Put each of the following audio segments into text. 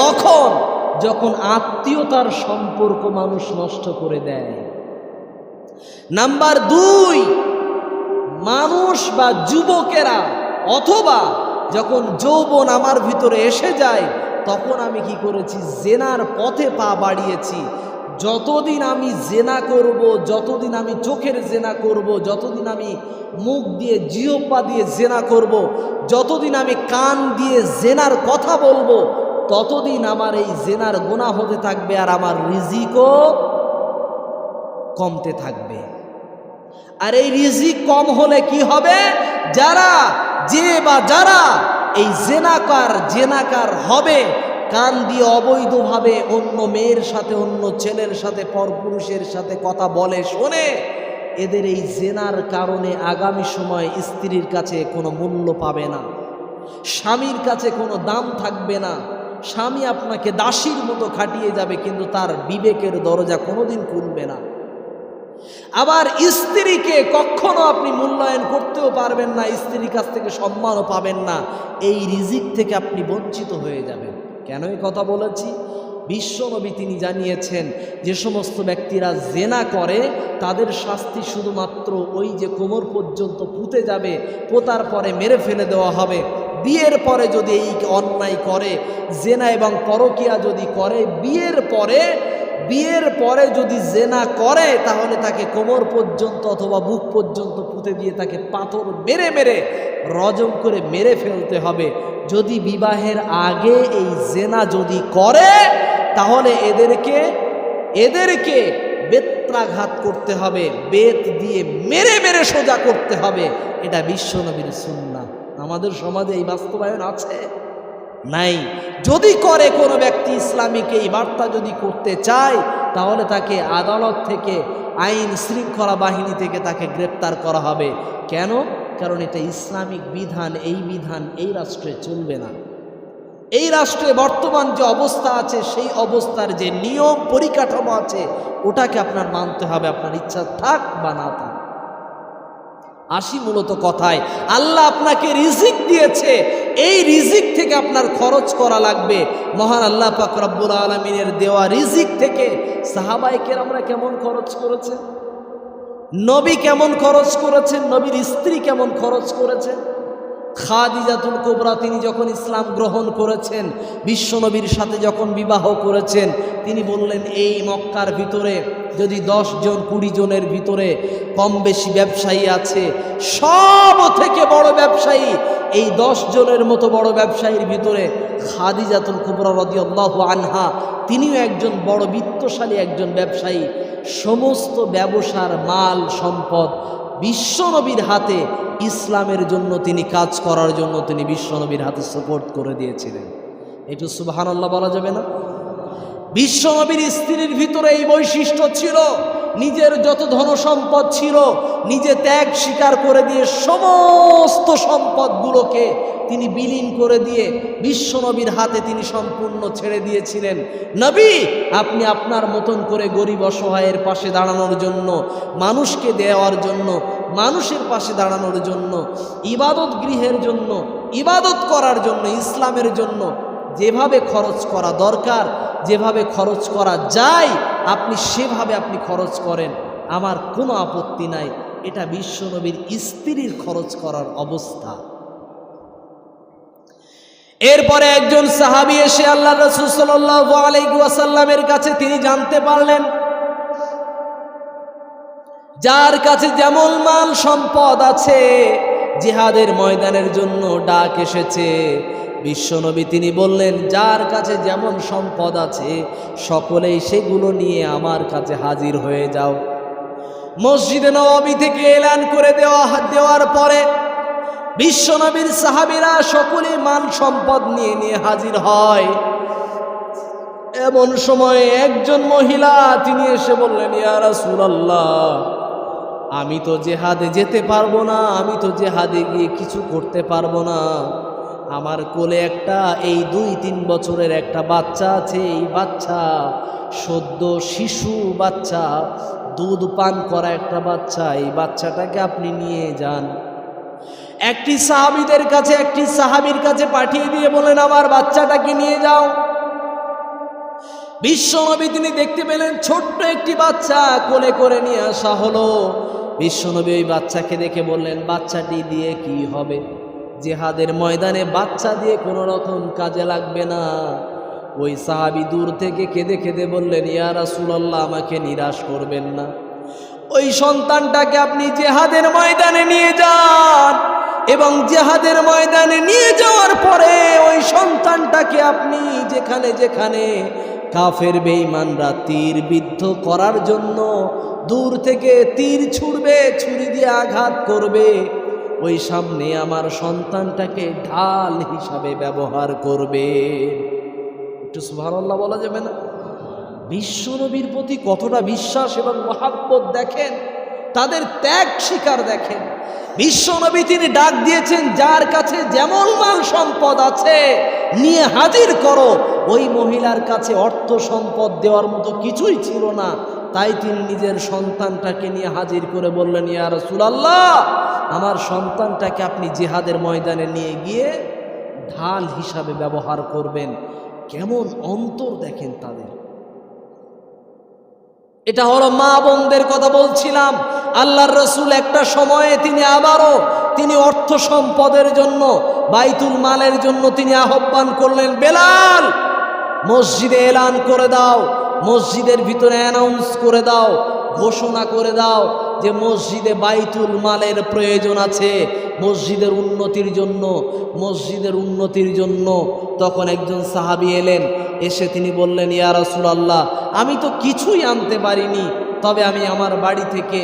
তখন যখন আত্মীয়তার সম্পর্ক মানুষ নষ্ট করে দেয়। নাম্বার দুই, মানুষ বা যুবকেরা অথবা যখন যৌবন আমার ভিতরে এসে যায়, তখন আমি কি করেছি? জেনার পথে পা বাড়িয়েছি। যতদিন আমি জেনা করব, যতদিন আমি চোখের জেনা করব, যতদিন আমি মুখ দিয়ে জিওপা দিয়ে জেনা করব, যতদিন আমি কান দিয়ে জেনার কথা বলব ততদিন আমার এই জেনার গোনা হতে থাকবে আর আমার রিজিকও কমতে থাকবে। আর এই রিজিক কম হলে কি হবে? যারা যে বা যারা এই জেনাকার জেনাকার হবে, কান দিয়ে অবৈধভাবে অন্য মেয়ের সাথে, অন্য ছেলের সাথে, পরপুরুষের সাথে কথা বলে, শোনে, এদের এই জেনার কারণে আগামী সময় স্ত্রীর কাছে কোনো মূল্য পাবে না, স্বামীর কাছে কোনো দাম থাকবে না। স্বামী আপনাকে দাসীর মতো খাটিয়ে যাবে, কিন্তু তার বিবেকের দরজা কোনোদিন খুলবে না। আবার স্ত্রীকে কখনো আপনি মূল্যায়ন করতেও পারবেন না, স্ত্রীর কাছ থেকে সম্মানও পাবেন না। এই রিজিক থেকে আপনি বঞ্চিত হয়ে যাবেন। কেন এই কথা বলেছি? বিশ্বনবী তিনি জানিয়েছেন, যে সমস্ত ব্যক্তিরা জেনা করে, তাদের শাস্তি শুধুমাত্র ওই যে কোমর পর্যন্ত পুঁতে যাবে, পোতার পরে মেরে ফেলে দেওয়া হবে। বিয়ের পরে যদি এই অন্যায় করে, জেনা এবং পরকিয়া যদি করে, বিয়ের পরে বিয়ের পরে যদি জেনা করে, তাহলে তাকে কোমর পর্যন্ত অথবা বুক পর্যন্ত পুঁতে দিয়ে তাকে পাথর মেরে মেরে, রজম করে মেরে ফেলতে হবে। যদি বিবাহের আগে এই জেনা যদি করে, তাহলে এদেরকে এদেরকে বেত্রাঘাত করতে হবে, বেত দিয়ে মেরে মেরে সোজা করতে হবে। এটা বিশ্বনবীর সুন্না আমাদের সমাজে এই বাস্তবায়ন আছে? নাই। যদি করে কোনো ব্যক্তি ইসলামিক এই বার্তা যদি করতে চায়, তাহলে তাকে আদালত থেকে, আইন শৃঙ্খলা বাহিনী থেকে তাকে গ্রেপ্তার করা হবে। কেন? কারণ এটা ইসলামিক বিধান, এই বিধান এই রাষ্ট্রে চলবে না। এই রাষ্ট্রে বর্তমান যে অবস্থা আছে, সেই অবস্থার যে নিয়ম পরিকাঠামো আছে, ওটাকে আপনার মানতে হবে, আপনার ইচ্ছা থাক বা না থাক। আসি মূলত কথায়। আল্লাহ আপনাকে রিজিক দিয়েছে। এই রিজিক থেকে আপনার খরচ করা লাগবে। মহান আল্লাহ পাক রব্বুল আলমিনের দেওয়া রিজিক থেকে সাহাবাইকের আমরা কেমন খরচ করেছেন নবী কেমন খরচ করেছেন নবীর স্ত্রী কেমন খরচ করেছেন খাদিজাতুল কোবরা তিনি যখন ইসলাম গ্রহণ করেছেন বিশ্বনবীর সাথে যখন বিবাহ করেছেন, তিনি বললেন, এই মক্কার ভিতরে যদি জন কুড়ি জনের ভিতরে কম বেশি ব্যবসায়ী আছে, সব থেকে বড় ব্যবসায়ী এই দশ জনের মতো বড় ব্যবসায়ীর ভিতরে খাদিজাতুল কুবরা রদিয়াল্লাহু আনহা, তিনিও একজন বড় বিত্তশালী একজন ব্যবসায়ী। সমস্ত ব্যবসার মাল, সম্পদ বিশ্বনবীর হাতে, ইসলামের জন্য তিনি কাজ করার জন্য তিনি বিশ্বনবীর হাতে সাপোর্ট করে দিয়েছিলেন। একটু সুবাহান আল্লাহ বলা যাবে না? বিশ্বনবীর স্ত্রীর ভিতরে এই বৈশিষ্ট্য ছিল, নিজের যত ধন সম্পদ ছিল, নিজে ত্যাগ স্বীকার করে দিয়ে সমস্ত সম্পদগুলোকে তিনি বিলীন করে দিয়ে বিশ্বনবীর হাতে তিনি সম্পূর্ণ ছেড়ে দিয়েছিলেন। নবী, আপনি আপনার মতন করে গরিব অসহায়ের পাশে দাঁড়ানোর জন্য, মানুষকে দেওয়ার জন্য, মানুষের পাশে দাঁড়ানোর জন্য, ইবাদত গৃহের জন্য, ইবাদত করার জন্য, ইসলামের জন্য যেভাবে খরচ করা দরকার, যেভাবে খরচ করা যায়, আপনি সেভাবে আপনি খরচ করেন। আমার কোনো আপত্তি নাই। এটা বিশ্বনবীর স্ত্রীর খরচ করার অবস্থা। এরপরে একজন সাহাবি এসে আল্লাহ রসুল সাল্লাসাল্লামের কাছে তিনি জানতে পারলেন, যার কাছে যেমন মাল সম্পদ আছে, জিহাদের ময়দানের জন্য ডাক এসেছে বিশ্বনবী তিনি বললেন, যার কাছে যেমন সম্পদ আছে, সকলেই সেগুলো নিয়ে আমার কাছে হাজির হয়ে যাও। মসজিদে নবী থেকে এলান করে দেওয়া, দেওয়ার পরে বিশ্বনবীর সাহাবিরা সকলে মান সম্পদ নিয়ে নিয়ে হাজির হয়। এমন সময় একজন মহিলা তিনি এসে বললেন, ইয়া রাসূলুল্লাহ, আমি তো জেহাদে যেতে পারব না, আমি তো জেহাদে গিয়ে কিছু করতে পারব না। আমার কোলে একটা, এই দুই তিন বছরের একটা বাচ্চা আছে, এই বাচ্চা সদ্য শিশু বাচ্চা, দুধ পান করা একটা বাচ্চা, এই বাচ্চাটাকে আপনি নিয়ে যান। একটি সাহাবিদের কাছে, একটি সাহাবির কাছে পাঠিয়ে দিয়ে বলেন, আমার বাচ্চাটাকে নিয়ে যাও। বিশ্বনবী তিনি দেখতে পেলেন, ছোট্ট একটি বাচ্চা কোলে করে নিয়ে আসা হলো। বিশ্বনবী ওই বাচ্চাকে দেখে বললেন, বাচ্চাটি দিয়ে কি হবে? জেহাদের ময়দানে বাচ্চা দিয়ে কোনো রকম কাজে লাগবে না। ওই সাহাবি দূর থেকে কেঁদে কেঁদে বললেন, ইয়া রাসূলুল্লাহ, আমাকে নিরাশ করবেন না। ওই সন্তানটাকে আপনি জেহাদের ময়দানে নিয়ে যান এবং জেহাদের ময়দানে নিয়ে যাওয়ার পরে ওই সন্তানটাকে আপনি যেখানে যেখানে কাফের বেঈমানরা তীর বিদ্ধ করার জন্য দূর থেকে তীর ছুড়বে, ছুরি দিয়ে আঘাত করবে ওই সামনে আমার সন্তানটাকে ঢাল হিসাবে ব্যবহার করবে। একটু সুবহানাল্লাহ বলা যাবে না? বিশ্বনবীর প্রতি কতটা বিশ্বাস এবং মহাব্বত দেখেন, তাদের ত্যাগ স্বীকার দেখেন। বিশ্বনবী তিনি ডাক দিয়েছেন, যার কাছে যেমন মাল সম্পদ আছে, নিয়ে হাজির করো। ওই মহিলার কাছে অর্থ সম্পদ দেওয়ার মতো কিছুই ছিল না। তাই তিনি নিজের সন্তানটাকে নিয়ে হাজির করে বললেন, ইয়া রাসূলুল্লাহ আমার সন্তানটাকে আপনি জেহাদের ময়দানে নিয়ে গিয়ে ঢাল হিসাবে ব্যবহার করবেন। কেমন অন্তর দেখেন তাদের। এটা হলো মা বোনদের কথা বলছিলাম। আল্লাহর রসুল একটা সময়ে তিনি আবারও তিনি অর্থ সম্পদের জন্য, বাইতুল মালের জন্য তিনি আহ্বান করলেন, বেলাল, মসজিদে এলান করে দাও, মসজিদের ভিতরে অ্যানাউন্স করে দাও, ঘোষণা করে দাও যে মসজিদে বাইতুল মালের প্রয়োজন আছে, মসজিদের উন্নতির জন্য, মসজিদের উন্নতির জন্য তখন একজন সাহাবি এলেন, এসে তিনি বললেন, ইয়া আল্লাহ আমি তো কিছুই আনতে পারিনি, তবে আমি আমার বাড়ি থেকে,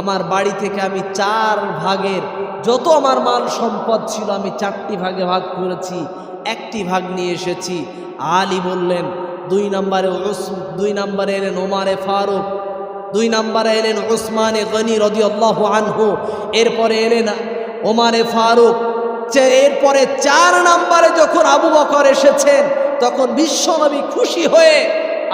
আমার বাড়ি থেকে আমি চার ভাগের যত আমার মাল সম্পদ ছিল, আমি চারটি ভাগে ভাগ করেছি, একটি ভাগ নিয়ে এসেছি। আলী বললেন, দুই নম্বরে দুই নম্বরে এলেন ওমারে ফারুক দুই নম্বরে এলেন ওসমানে গনি রদিয়াল্লাহু আনহু, এরপরে এলেন ওমানে ফারুক। এরপরে চার নম্বরে যখন আবু বকর এসেছেন, তখন বিশ্বনবী খুশি হয়ে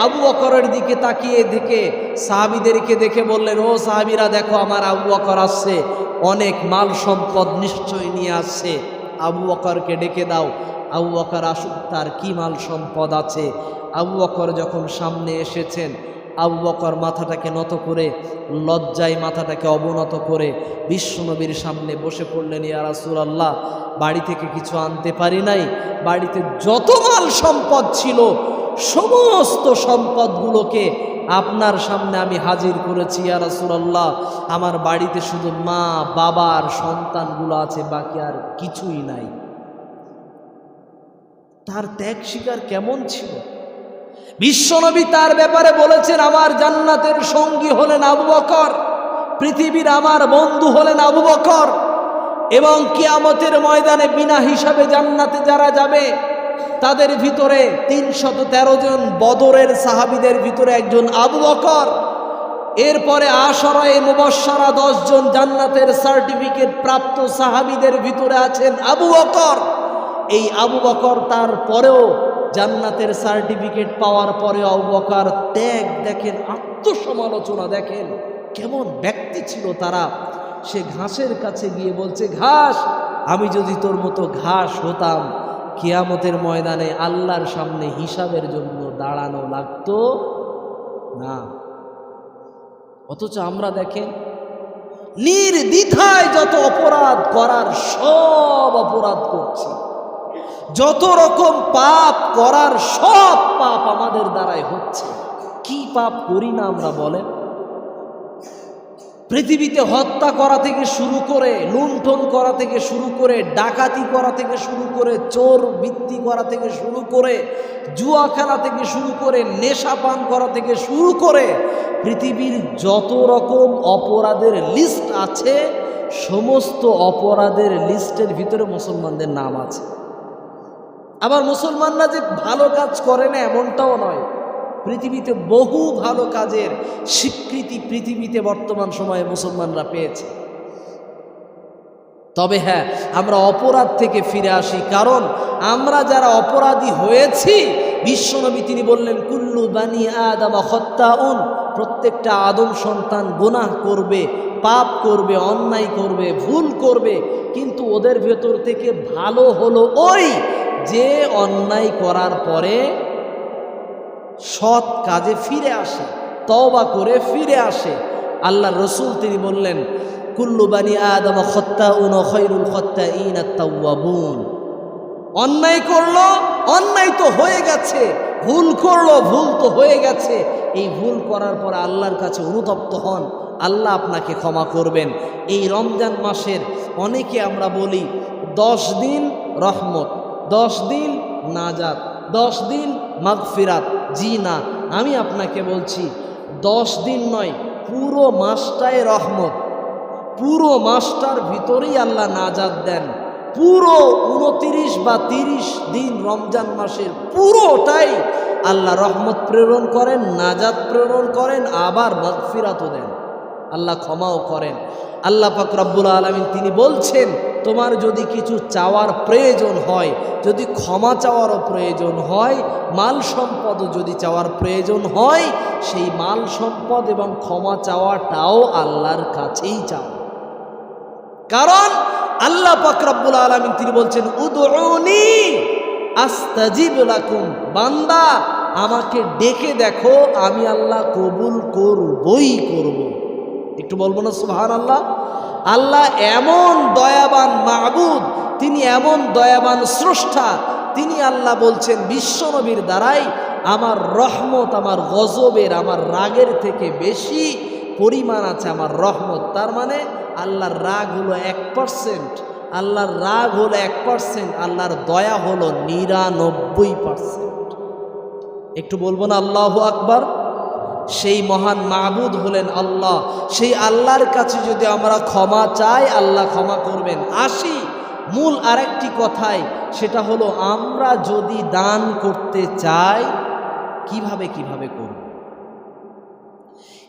আবু বকরের দিকে তাকিয়ে দেখে সাহাবিদেরকে দেখে বললেন, ও সাহাবিরা, দেখো আমার আবু বকর আসছে। অনেক মাল সম্পদ নিশ্চয় নিয়ে আসছে। আবু বকরকে ডেকে দাও। আবু বকর আসুক, তার কি মাল সম্পদ আছে? আবু বকর যখন সামনে এসেছেন আবু বকর মাথাটাকে নত করে, লজ্জায় মাথাটাকে অবনত করে বিশ্বনবীর সামনে বসে পড়লেন, ইয়া রাসূলুল্লাহ, বাড়ি থেকে কিছু আনতে পারি নাই? বাড়িতে যত মাল সম্পদ ছিল, সমস্ত সম্পদগুলোকে আপনার সামনে আমি হাজির করেছি, ইয়া রাসূলুল্লাহ। আমার বাড়িতে শুধু মা বাবার সন্তানগুলো আছে, বাকি আর কিছুই নাই। তার ত্যাগ স্বীকার কেমন ছিল? বিশ্বনবী তার ব্যাপারে বলেছেন, আমার জান্নাতের সঙ্গী হলেন আবু বকর, পৃথিবীর আমার বন্ধু হলেন আবু বকর এবং কিয়ামতের ময়দানে বিনা হিসাবে জান্নাতে যারা যাবে, তাদের ভিতরে তিনশত তেরো জন বদরের সাহাবিদের ভিতরে একজন আবু বকর। এরপরে আশরায় মুবশ্বরা জন জান্নাতের সার্টিফিকেট প্রাপ্ত সাহাবিদের ভিতরে আছেন আবু বকর। এই আবু বকর তার পরেও জান্নাতের সার্টিফিকেট পাওয়ার পরে অবকার ত্যাগ দেখেন, আত্মসমালোচনা দেখেন, কেমন ব্যক্তি ছিল তারা। সে ঘাসের কাছে গিয়ে বলছে, ঘাস, আমি যদি তোর মতো ঘাস হতাম, কিয়ামতের ময়দানে আল্লাহর সামনে হিসাবের জন্য দাঁড়ানো লাগতো না। অথচ আমরা দেখেন, নির্দ্বিধায় যত অপরাধ করার সব অপরাধ করছি। যত রকম পাপ করার সব পাপ আমাদের দ্বারাই হচ্ছে। কি পাপ করি না আমরা বলেন? পৃথিবীতে হত্যা করা থেকে শুরু করে, লুণ্ঠন করা থেকে শুরু করে, ডাকাতি করা থেকে শুরু করে, চোর বৃত্তি করা থেকে শুরু করে, জুয়া খেলা থেকে শুরু করে, নেশা পান করা থেকে শুরু করে, পৃথিবীর যত রকম অপরাধের লিস্ট আছে, সমস্ত অপরাধের লিস্টের ভিতরে মুসলমানদের নাম আছে। আবার মুসলমানরা যে ভালো কাজ করে না এমনটাও নয়। পৃথিবীতে বহু ভালো কাজের স্বীকৃতি পৃথিবীতে বর্তমান সময়ে মুসলমানরা পেয়েছে। তবে হ্যাঁ আমরা অপরাধ থেকে ফিরে আসি, কারণ আমরা যারা অপরাধী হয়েছি, বিশ্বনবী তিনি বললেন, কুল্লু বানি আদম হত্যাউন প্রত্যেকটা আদম সন্তান গুনাহ করবে, পাপ করবে, অন্যায় করবে, ভুল করবে, কিন্তু ওদের ভেতর থেকে ভালো হলো ওই যে অন্যায় করার পরে সৎ কাজে ফিরে আসে, তওবা করে ফিরে আসে। আল্লাহ রসুল তিনি বললেন, কুল্লু বানি আদম খত্তা উন খৈরুল খত্তা ইন আত্মাবুন অন্যায় করল, অন্যায় তো হয়ে গেছে, ভুল করল, ভুল তো হয়ে গেছে। এই ভুল করার পর আল্লাহর কাছে অনুতপ্ত হন। আল্লাহ আপনাকে ক্ষমা করবেন। এই রমজান মাসের অনেকে আমরা বলি, দশ দিন রহমত। দশ দিন নাজাত, দশ দিন মাগফিরাত, জি না। আমি আপনাকে বলছি, দশ দিন নয়, পুরো মাসটাই রহমত। পুরো মাসটার ভিতরেই আল্লাহ নাজাত দেন। পুরো উনতিরিশ বা তিরিশ দিন রমজান মাসের পুরোটাই আল্লাহ রহমত প্রেরণ করেন, নাজাত প্রেরণ করেন, আবার মাগফিরাতও দেন। আল্লাহ ক্ষমাও করেন। আল্লাহ পাক রব্বুল আলমিন তিনি বলছেন, তোমার যদি কিছু চাওয়ার প্রয়োজন হয়, যদি ক্ষমা চাওয়ারও প্রয়োজন হয়, মাল সম্পদও যদি চাওয়ার প্রয়োজন হয়, সেই মাল সম্পদ এবং ক্ষমা চাওয়াটাও আল্লাহর কাছেই চাও। কারণ আল্লাহ পাকরাবুল আলমিন তিনি বলছেন আস্তাজিব বান্দা, আমাকে ডেকে দেখো, আমি আল্লাহ কবুল করবই করব। একটু বলব না সুহান আল্লাহ আল্লাহ এমন দয়াবান মাহবুদ তিনি এমন দয়াবান স্রষ্টা, তিনি আল্লাহ বলছেন বিশ্বনবীর দ্বারাই আমার রহমত, আমার গজবের, আমার রাগের থেকে বেশি পরিমাণ আছে আমার রহমত। তার মানে আল্লাহর রাগ হলো এক পার্সেন্ট আল্লাহর রাগ হলো এক পার্সেন্ট আল্লাহর দয়া হলো নিরানব্বই পার্সেন্ট একটু বলব না, আল্লাহ আকবার? সেই মহান মাহবুদ হলেন আল্লাহ। সেই আল্লাহর কাছে যদি আমরা ক্ষমা চাই, আল্লাহ ক্ষমা করবেন। আসি, মূল আরেকটি কথাই সেটা হলো, আমরা যদি দান করতে চাই, কীভাবে কীভাবে করব?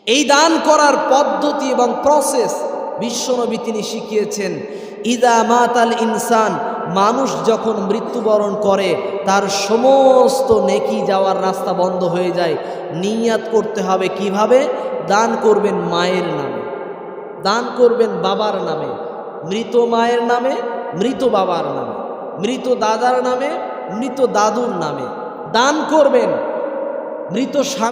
এই দান করার পদ্ধতি এবং প্রসেস বিশ্বনবী তিনি শিখিয়েছেন। ইদা মাতাল ইনসান, মানুষ যখন মৃত্যুবরণ করে, তার সমস্ত নেকি যাওয়ার রাস্তা বন্ধ হয়ে যায়। নিয়াত করতে হবে কীভাবে? দান করবেন মায়ের নামে। দান করবেন বাবার নামে। মৃত মায়ের নামে, মৃত বাবার নামে। মৃত দাদার নামে, মৃত দাদুর নামে। দান করবেন। মৃত স্বামী